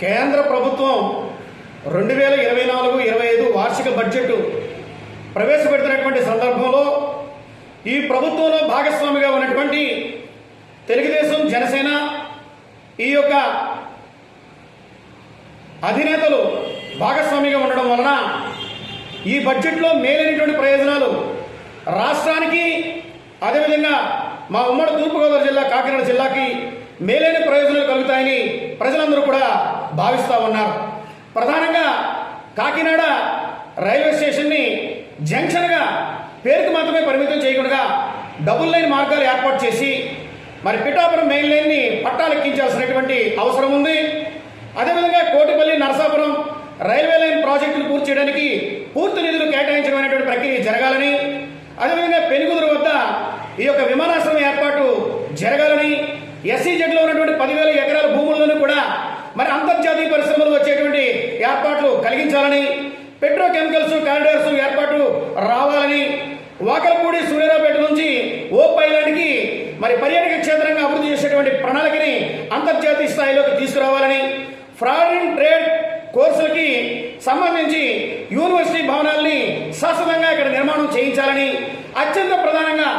కేంద్ర ప్రభుత్వం రెండు వేల ఇరవై నాలుగు ఇరవై ఐదు వార్షిక బడ్జెట్ ప్రవేశపెడుతున్నటువంటి సందర్భంలో ఈ ప్రభుత్వంలో భాగస్వామిగా ఉన్నటువంటి తెలుగుదేశం జనసేన ఈ యొక్క అధినేతలు భాగస్వామిగా ఉండడం వలన ఈ బడ్జెట్లో మేలైనటువంటి ప్రయోజనాలు రాష్ట్రానికి అదేవిధంగా మా ఉమ్మడి తూర్పుగోదావరి జిల్లా కాకినాడ జిల్లాకి మేలైన ప్రయోజనాలు కలుగుతాయని ప్రజలందరూ కూడా భావిస్తూ ఉన్నారు. ప్రధానంగా కాకినాడ రైల్వే స్టేషన్ని జంక్షన్గా పేరుకు మాత్రమే పరిమితం చేయకుండా డబుల్ లైన్ మార్గాలు ఏర్పాటు చేసి మరి పిఠాపురం మెయిన్ లైన్ని పట్టాలెక్కించాల్సినటువంటి అవసరం ఉంది. అదేవిధంగా కోటిపల్లి నరసాపురం రైల్వే లైన్ ప్రాజెక్టును పూర్తి చేయడానికి పూర్తి నిధులు కేటాయించడం అనేటువంటి ప్రక్రియ జరగాలని అదేవిధంగా పెనుగుదురు వద్ద ఈ యొక్క విమానాశ్రయం ఏర్పాటు జరగాలని ఎస్సీజెడ్లో ఉన్నటువంటి పదివేల ఎకరాల భూముల్లోనూ కూడా మరి అంతర్జాతీయ పరిశ్రమలు వచ్చేటువంటి ఏర్పాట్లు కలిగించాలని పెట్రోకెమికల్స్ కారిడార్స్ ఏర్పాటు రావాలని వాకలపూడి సూర్యారావుపేట నుంచి ఓ పైలానికి మరి పర్యాటక క్షేత్రంగా అభివృద్ధి చేసేటువంటి ప్రణాళికని అంతర్జాతీయ స్థాయిలోకి తీసుకురావాలని ఫారిన్ ట్రేడ్ కోర్సులకి సంబంధించి యూనివర్సిటీ భవనాల్ని శాశ్వతంగా ఇక్కడ నిర్మాణం చేయించాలని అత్యంత ప్రధానంగా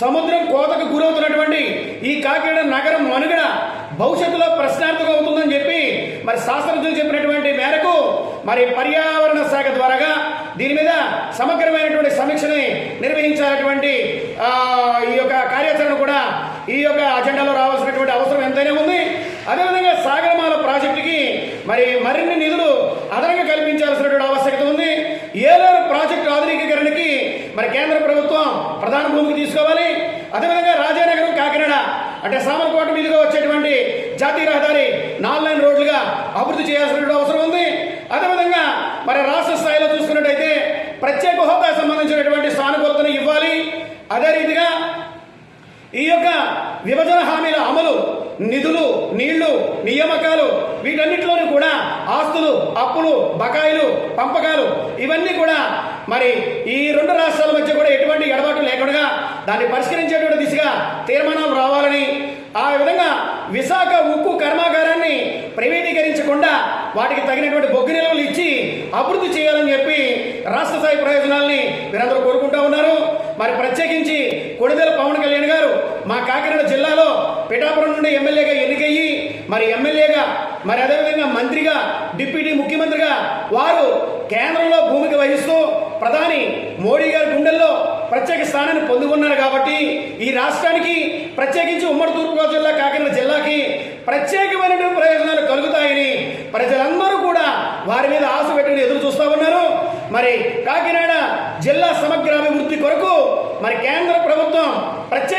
సముద్రం కోతకు గురవుతున్నటువంటి ఈ కాకినాడ నగరం మనుగడ భవిష్యత్తులో ప్రశ్న శాస్త్రజ్ఞులు చెప్పినటువంటి మేరకు మరి పర్యావరణ శాఖ ద్వారాగా దీని మీద సమగ్రమైనటువంటి సమీక్షని నిర్వహించాలటువంటి ఈ యొక్క కార్యాచరణ కూడా ఈ యొక్క అజెండాలో రావాల్సినటువంటి అవసరం ఎంతైనా ఉంది. అదేవిధంగా సాగరమాల ప్రాజెక్టుకి మరి మరిన్ని నిధులు అదనంగా కల్పించాల్సినటువంటి ఆవశ్యకత ఉంది. ఏలూరు ప్రాజెక్టు ఆధునికీకరణకి మరి కేంద్ర ప్రభుత్వం ప్రధాన భూమికి తీసుకోవాలి. అదేవిధంగా రాజానగరం కాకినాడ అంటే సామర్కోట మీదుగా వచ్చేటువంటి జాతీయ రహదారి నాలుగు లైన్ రోడ్లుగా అభివృద్ధి చేయాల్సినటువంటి అవసరం ఉంది. అదేవిధంగా మరి రాష్ట్ర స్థాయిలో చూసుకున్నట్టయితే ప్రత్యేక హోదా సంబంధించినటువంటి సానుకూలతను ఇవ్వాలి. అదే రీతిగా ఈ యొక్క విభజన హామీల అమలు నిధులు నీళ్ళు నియామకాలు వీటన్నిటిలోనూ కూడా ఆస్తులు అప్పులు బకాయిలు పంపకాలు ఇవన్నీ కూడా మరి ఈ రెండు రాష్ట్రాల మధ్య కూడా ఎటువంటి ఎడబాటు లేకుండా దాన్ని పరిష్కరించేటువంటి దిశగా తీర్మానాలు రావాలని విశాఖ ఉక్కు కర్మాగారాన్ని ప్రైవేటీకరించకుండా వాటికి తగినటువంటి బొగ్గు నిల్వలు ఇచ్చి అభివృద్ధి చేయాలని చెప్పి రాష్ట్ర స్థాయి ప్రయోజనాల్ని మీరందరూ కోరుకుంటా ఉన్నారు. మరి ప్రత్యేకించి కొడిదెల పవన్ కళ్యాణ్ గారు మా కాకినాడ జిల్లాలో పిఠాపురం నుండి ఎమ్మెల్యేగా ఎన్నికయ్యి మరి ఎమ్మెల్యేగా మరి అదేవిధంగా మంత్రిగా డిప్యూటీ ముఖ్యమంత్రిగా వారు కేంద్రంలో భూమిక వహిస్తూ ప్రధాని మోడీ గారి గుండెల్లో ప్రత్యేక స్థానాన్ని పొందుకున్నారు కాబట్టి ఈ రాష్ట్రానికి ప్రత్యేకించి ఉమ్మడి తూర్పుగోదావరి జిల్లా కాకినాడ జిల్లాకి ప్రత్యేకమైనటువంటి ప్రయోజనాలు కలుగుతాయని ప్రజలందరూ కూడా వారి మీద ఆశ పెట్టుకుని ఎదురు చూస్తా ఉన్నారు. మరి కాకినాడ జిల్లా సమగ్రాభివృద్ధి కొరకు మరి కేంద్ర ప్రభుత్వం ప్రత్యేక